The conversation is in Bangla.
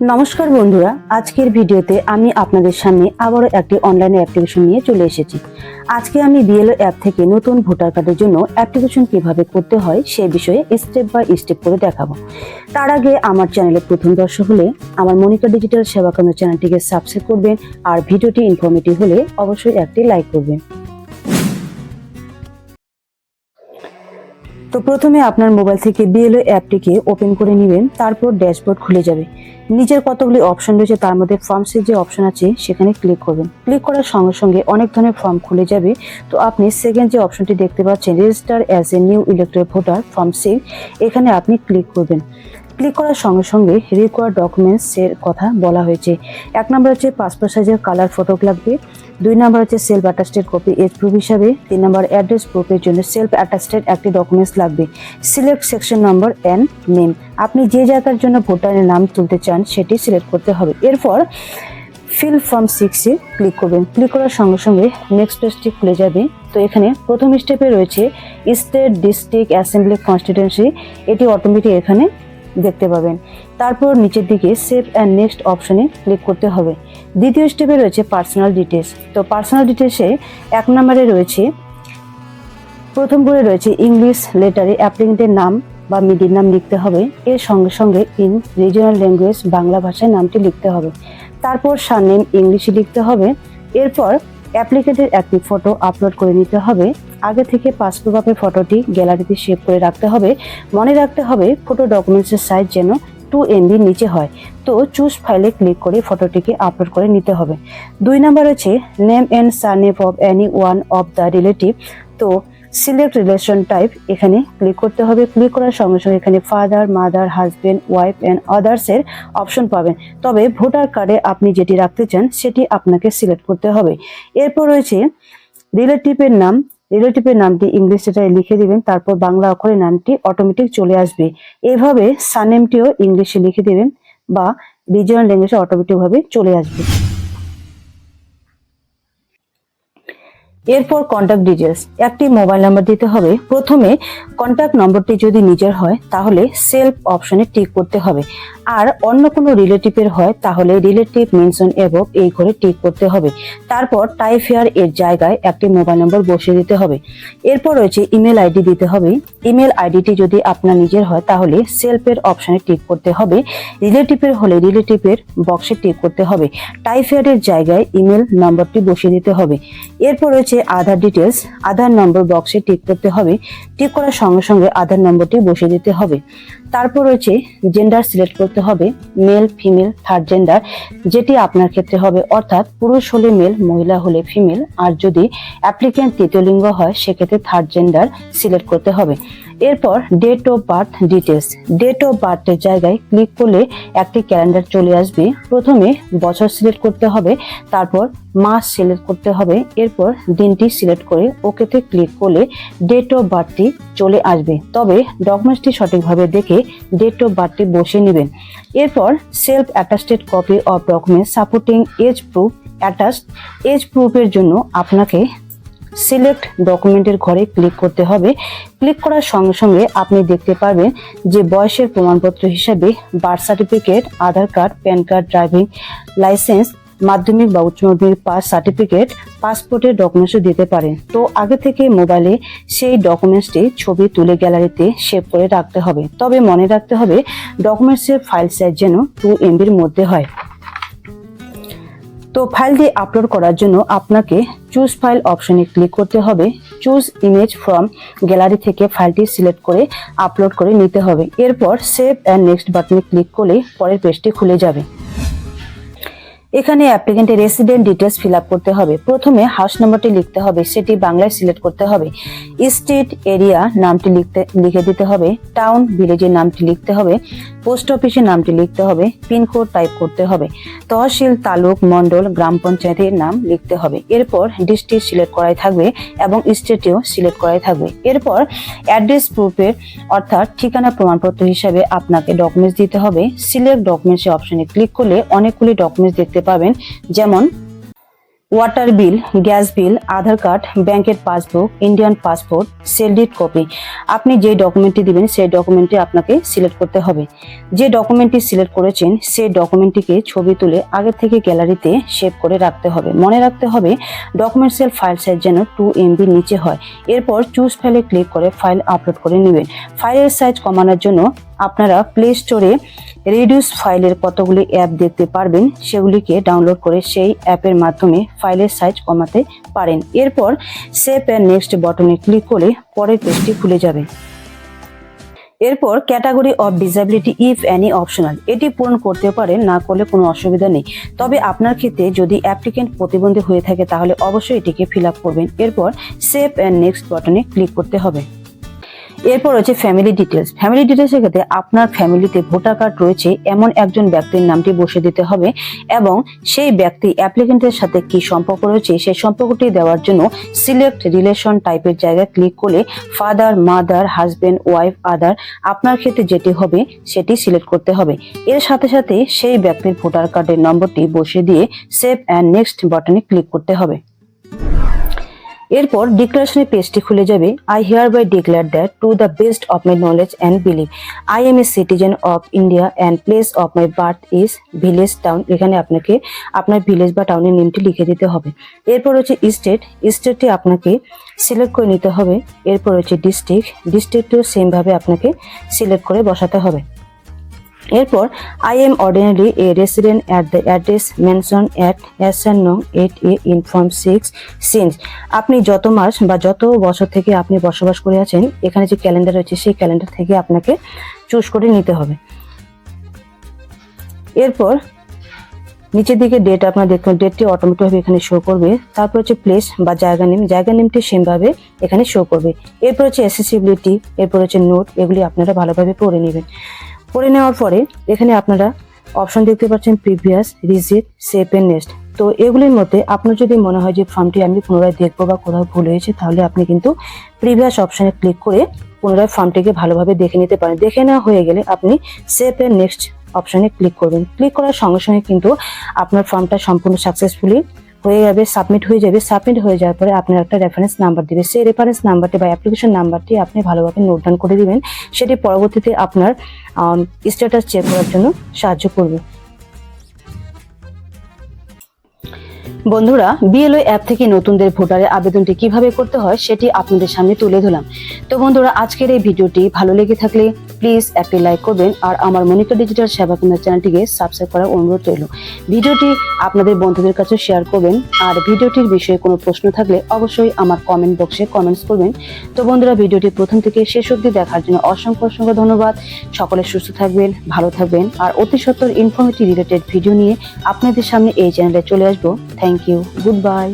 নমস্কার বন্ধুরা, আজকের ভিডিওতে আমি আপনাদের সামনে আবারও একটি অনলাইন অ্যাপ্লিকেশন নিয়ে চলে এসেছি। আজকে আমি বিএলও অ্যাপ থেকে নতুন ভোটার কার্ডের জন্য অ্যাপ্লিকেশন কীভাবে করতে হয় সে বিষয়ে স্টেপ বাই স্টেপ করে দেখাবো। তার আগে আমার চ্যানেলে প্রথম দর্শক হলে আমার মনিকা ডিজিটাল সেবা কেন্দ্র চ্যানেলটিকে সাবস্ক্রাইব করবেন আর ভিডিওটি ইনফরমেটিভ হলে অবশ্যই একটি লাইক করবেন। তো প্রথমে আপনার মোবাইল থেকে বিএলও অ্যাপটিকে ওপেন করে নেবেন, তারপর ড্যাশবোর্ড খুলে যাবে। নিচের কতগুলি অপশন রয়েছে তার মধ্যে ফর্মসের যে অপশন আছে সেখানে ক্লিক করবেন। ক্লিক করার সঙ্গে সঙ্গে অনেক ধরনের ফর্ম খুলে যাবে। তো আপনি সেকেন্ড যে অপশনটি দেখতে পাচ্ছেন, register as a new electric voter form six এখানে আপনি ক্লিক করবেন। ক্লিক করার সঙ্গে সঙ্গে রিকোয়ার্ড ডকুমেন্টস এর কথা বলা হয়েছে। এক নম্বর হচ্ছে পাসপোর্ট সাইজের কালার ফটো লাগবে দুই নম্বর হচ্ছে self attested copy age proof হিসাবে তিন নম্বর অ্যাড্রেস প্রুফের জন্য সেলফ অ্যাটাস্টেড একটি ডকুমেন্টস লাগবে। Select section number and name আপনি যে জায়গার জন্য ভোটারের নাম তুলতে চান, সেটি সিলেক্ট করতে হবে। এরপর ফিল ফর্ম সিক্সে ক্লিক করবেন। ক্লিক করার সঙ্গে সঙ্গে নেক্সট পেজটি খুলে যাবে। তো এখানে প্রথম স্টেপে রয়েছে স্টেট ডিস্ট্রিক্ট অ্যাসেম্বলি কনস্টিটিউন্সি এটি অটোমেটিক এখানে দেখতে পাবেন। তারপর নিচের দিকে সেভ অ্যান্ড নেক্সট অপশনে ক্লিক করতে হবে। দ্বিতীয় স্টেপে রয়েছে পার্সোনাল ডিটেলস তো পার্সোনাল ডিটেলসে এক নম্বরে রয়েছে, প্রথম করে রয়েছে ইংলিশ লেটারে অ্যাপ্লিকেন্টের নাম বা মিডির নাম লিখতে হবে। এর সঙ্গে সঙ্গে ইন রিজনাল ল্যাঙ্গুয়েজ বাংলা ভাষায় নামটি লিখতে হবে। তারপর সারনেম ইংলিশে লিখতে হবে। এরপর অ্যাপ্লিকেন্টের একটি ফটো আপলোড করে নিতে হবে। আগে থেকে পাসপোর্ট ফটোটি গ্যালারিতে সেভ করে রাখতে হবে। মনে রাখতে হবে, ফটো ডকুমেন্টসের সাইজ যেন টু এমবির নিচে হয়। তো চুজ ফাইলে ক্লিক করে ফটোটিকে আপলোড করে নিতে হবে। দুই নাম্বার হচ্ছে name and surname of any one of the relative তো সিলেক্ট রিলেশন টাইপ এখানে ক্লিক করতে হবে। ক্লিক করার সঙ্গে সঙ্গে এখানে father mother husband wife and others এর অপশন পাবেন। তবে ভোটার কার্ডে আপনি যেটি রাখতে চান, সেটি আপনাকে সিলেক্ট করতে হবে। এরপর রয়েছে রিলেটিভের নাম। রিলেটিভের নামটি ইংলিশ লেটারে লিখে দিবেন, তারপর বাংলা অক্ষরে নামটি অটোমেটিক চলে আসবে। এভাবে সানেমটিও ইংলিশে লিখে দিবেন বা রিজিয়নাল ল্যাঙ্গুয়েজে অটোমেটিকভাবে চলে আসবে। এরপর কন্ট্যাক্ট ডিটেলস একটি মোবাইল নাম্বার দিতে হবে। প্রথমে কন্ট্যাক্ট নম্বরটি যদি নিজের হয়, তাহলে সেলফ অপশনে টিক করতে হবে। আর অন্য কোনো রিলেটিভের হয়, তাহলে রিলেটিভ মেনশন এবং এই করে টিক করতে হবে। তারপর টাইপের জায়গায় একটি মোবাইল নম্বর বসিয়ে দিতে হবে। এরপর রয়েছে ইমেল আইডি দিতে হবে। ইমেল আইডিটি যদি আপনার নিজের হয়, তাহলে সেলফের অপশনে টিক করতে হবে। রিলেটিভের হলে রিলেটিভের বক্সে টিক করতে হবে। টাইপ হেয়ারের জায়গায় ইমেল নম্বরটি বসিয়ে দিতে হবে। এরপর রয়েছে আধার ডিটেলস আধার নম্বর বক্সে টিক করতে হবে। টিক করার সঙ্গে সঙ্গে আধার নম্বরটি বসিয়ে দিতে হবে। তারপর রয়েছে জেন্ডার সিলেক্ট করতে হবে মেল ফিমেল থার্ড জেন্ডার যেটি আপনার ক্ষেত্রে হবে। অর্থাৎ পুরুষ হলে মেল মহিলা হলে ফিমেল আর যদি অ্যাপ্লিক্যান্ট তৃতীয় লিঙ্গ হয়, সেক্ষেত্রে থার্ড জেন্ডার সিলেক্ট করতে হবে। এরপর date of birth details date of বার্থের জায়গায় ক্লিক করলে একটি ক্যালেন্ডার চলে আসবে। প্রথমে বছর সিলেক্ট করতে হবে, তারপর মাস সিলেক্ট করতে হবে, এরপর দিনটি সিলেক্ট করে ওকেতে ক্লিক করলে ডেট অফ বার্থটি চলে আসবে। তবে ডকুমেন্টসটি সঠিকভাবে দেখে ডেট অফ বার্থটি বসিয়ে নেবেন। এরপর self attested copy of document supporting age proof attached age প্রুফের জন্য আপনাকে সিলেক্ট ডকুমেন্টের ঘরে ক্লিক করতে হবে। ক্লিক করার সঙ্গে সঙ্গে আপনি দেখতে পারবেন যে বয়সের প্রমাণপত্র হিসাবে birth certificate Aadhaar card PAN card driving licence মাধ্যমিক বা উচ্চ মাধ্যমিক পাস সার্টিফিকেট পাসপোর্টের ডকুমেন্টসও দিতে পারেন। তো আগে থেকে মোবাইলে সেই ডকুমেন্টসটি ছবি তুলে গ্যালারিতে সেভ করে রাখতে হবে। তবে মনে রাখতে হবে ডকুমেন্টসের ফাইল সাইজ যেন টু এমবির মধ্যে হয়। তো ফাইলটি আপলোড করার জন্য আপনাকে চুজ ফাইল অপশনে ক্লিক করতে হবে। চুজ ইমেজ ফ্রম গ্যালারি থেকে ফাইলটি সিলেক্ট করে আপলোড করে নিতে হবে। এরপর সেভ অ্যান্ড নেক্সট বাটনে ক্লিক করলে পরের পেজটি খুলে যাবে। এখানে অ্যাপ্লিকেন্টের রেসিডেন্ট ডিটেলস ফিল আপ করতে হবে। প্রথমে হাউস নাম্বারটি লিখতে হবে, সেটি বাংলায় সিলেক্ট করতে হবে। স্টেট এরিয়া নামটি লিখতে, লিখে দিতে হবে। টাউন ভিলেজের নামটি লিখতে হবে। পোস্ট অফিসের নামটি লিখতে হবে। পিনকোড টাইপ করতে হবে। তহসিল তালুক মন্ডল গ্রাম পঞ্চায়েতের নাম লিখতে হবে। এরপর ডিস্ট্রিক্ট সিলেক্ট করাই থাকবে এবং স্টেটেও সিলেক্ট করাই থাকবে। এরপর অ্যাড্রেস প্রুফের অর্থাৎ ঠিকানা প্রমাণপত্র হিসাবে আপনাকে ডকুমেন্টস দিতে হবে। সিলেক্ট ডকুমেন্টসের অপশনে ক্লিক করলে অনেকগুলি ডকুমেন্টস দেখতে পাবেন, যেমন water bill gas bill Aadhaar card ব্যাংকের passbook Indian passport self attested copy আপনি যে ডকুমেন্টটি দিবেন, সেই ডকুমেন্টটি আপনাকে সিলেক্ট করতে হবে। যে ডকুমেন্টটি সিলেক্ট করেছেন, সেই ডকুমেন্টটিকে ছবি তুলে আগে থেকে গ্যালারিতে সেভ করে রাখতে হবে। মনে রাখতে হবে ডকুমেন্টসের ফাইল সাইজ যেন টু এমবি নিচে হয়। এরপর চুজ ফাইলে ক্লিক করে ফাইল আপলোড করে নেবেন। ফাইলের সাইজ কমানোর জন্য আপনারা প্লে স্টোরে রিডিউস ফাইলের কতগুলি অ্যাপ দেখতে পারবেন, সেগুলিকে ডাউনলোড করে সেই অ্যাপের মাধ্যমে ফাইলের সাইজ কমাতে পারেন। এরপর সেভ অ্যান্ড নেক্সট বটনে ক্লিক করে পরের পেজটি খুলে যাবে। এরপর category of disability if any optional এটি পূরণ করতে পারেন, না করলে কোনো অসুবিধা নেই। তবে আপনার ক্ষেত্রে যদি অ্যাপ্লিকেন্ট প্রতিবন্ধী হয়ে থাকে, তাহলে অবশ্যই এটিকে ফিল আপ করবেন। এরপর সেভ অ্যান্ড নেক্সট বটনে ক্লিক করতে হবে। এরপর হচ্ছে ফ্যামিলি ডিটেলস ফ্যামিলি ডিটেলসের ক্ষেত্রে আপনার ফ্যামিলিতে ভোটার কার্ড রয়েছে, এমন একজন ব্যক্তির নামটি বসে দিতে হবে এবং সেই ব্যক্তি অ্যাপ্লিকেন্টের সাথে কি সম্পর্ক রয়েছে, সেই সম্পর্কটি দেওয়ার জন্য সিলেক্ট রিলেশন টাইপের জায়গায় ক্লিক করলে father mother husband wife other আপনার ক্ষেত্রে যেটি হবে সেটি সিলেক্ট করতে হবে। এর সাথে সাথে সেই ব্যক্তির ভোটার কার্ডের নম্বরটি বসিয়ে দিয়ে সেভ অ্যান্ড নেক্সট বাটনে ক্লিক করতে হবে। এরপর ডিক্লারেশনের পেজটি খুলে যাবে। I hereby declare that to the best of my knowledge and belief I am a citizen of India and place of my birth is village town এখানে আপনাকে আপনার ভিলেজ বা টাউনের নেমটি লিখে দিতে হবে। এরপর হচ্ছে স্টেট স্টেটটি আপনাকে সিলেক্ট করে নিতে হবে। এরপর হচ্ছে ডিস্ট্রিক্ট ডিস্ট্রিক্টটিও সেমভাবে আপনাকে সিলেক্ট করে বসাতে হবে। এরপর I am ordinary a resident at the address mention at in নং eight a in form six since আপনি যত মাস বা যত বছর থেকে আপনি বসবাস করে আছেন, এখানে যে ক্যালেন্ডার রয়েছে, সেই ক্যালেন্ডার থেকে আপনাকে চুজ করে নিতে হবে। এরপর, নিচের দিকে ডেট আপনার দেখুন ডেটটি অটোমেটিকভাবে এখানে শো করবে। তারপর হচ্ছে প্লেস বা জায়গা নেম জায়গা নেমটি সেমভাবে এখানে শো করবে। এরপর হচ্ছে অ্যাসেসিবিলিটি এরপর হচ্ছে নোট এগুলি আপনারা ভালোভাবে পড়ে নেবেন। পড়ে নেওয়ার পরে এখানে আপনারা অপশন দেখতে পাচ্ছেন previous reset save and next তো এগুলির মধ্যে আপনার যদি মনে হয় যে ফর্মটি আমি পুনরায় দেখব বা কোথাও ভুল হয়েছে, তাহলে আপনি কিন্তু প্রিভিয়াস অপশানে ক্লিক করে পুনরায় ফর্মটিকে ভালোভাবে দেখে নিতে পারেন। দেখে নেওয়া হয়ে গেলে আপনি সেভ এন্ড নেক্সট অপশানে ক্লিক করবেন। ক্লিক করার সঙ্গে সঙ্গে কিন্তু আপনার ফর্মটা সম্পূর্ণ সাকসেসফুলি হয়ে যাবে সাবমিট হয়ে যাবে। সাবমিট হয়ে যাওয়ার পরে আপনার একটা রেফারেন্স নাম্বার দেবে। সেই রেফারেন্স নাম্বারটি বা অ্যাপ্লিকেশন নাম্বারটি আপনি ভালোভাবে নোট ডাউন করে দেবেন। সেটি পরবর্তীতে আপনার স্ট্যাটাস চেক করার জন্য সাহায্য করবে। বন্ধুরা বিএলও অ্যাপ থেকে নতুনদের ভোটারের আবেদনটি কীভাবে করতে হয় সেটি আপনাদের সামনে তুলে ধরলাম। তো বন্ধুরা, আজকের এই ভিডিওটি ভালো লেগে থাকলে প্লিজ একটি লাইক করবেন আর আমার মনিকা ডিজিটাল সেবা কেন্দ্র চ্যানেলটিকে সাবস্ক্রাইব করার অনুরোধ রইল। ভিডিওটি আপনাদের বন্ধুদের কাছে শেয়ার করবেন আর ভিডিওটির বিষয়ে কোনো প্রশ্ন থাকলে অবশ্যই আমার কমেন্ট বক্সে কমেন্টস করবেন। তো বন্ধুরা, ভিডিওটি প্রথম থেকে শেষ অবধি দেখার জন্য অসংখ্য অসংখ্য ধন্যবাদ। সকলে সুস্থ থাকবেন, ভালো থাকবেন আর অতি সত্তর ইনফরমেটিভ রিলেটেড ভিডিও নিয়ে আপনাদের সামনে এই চ্যানেলে চলে আসব। Thank you good bye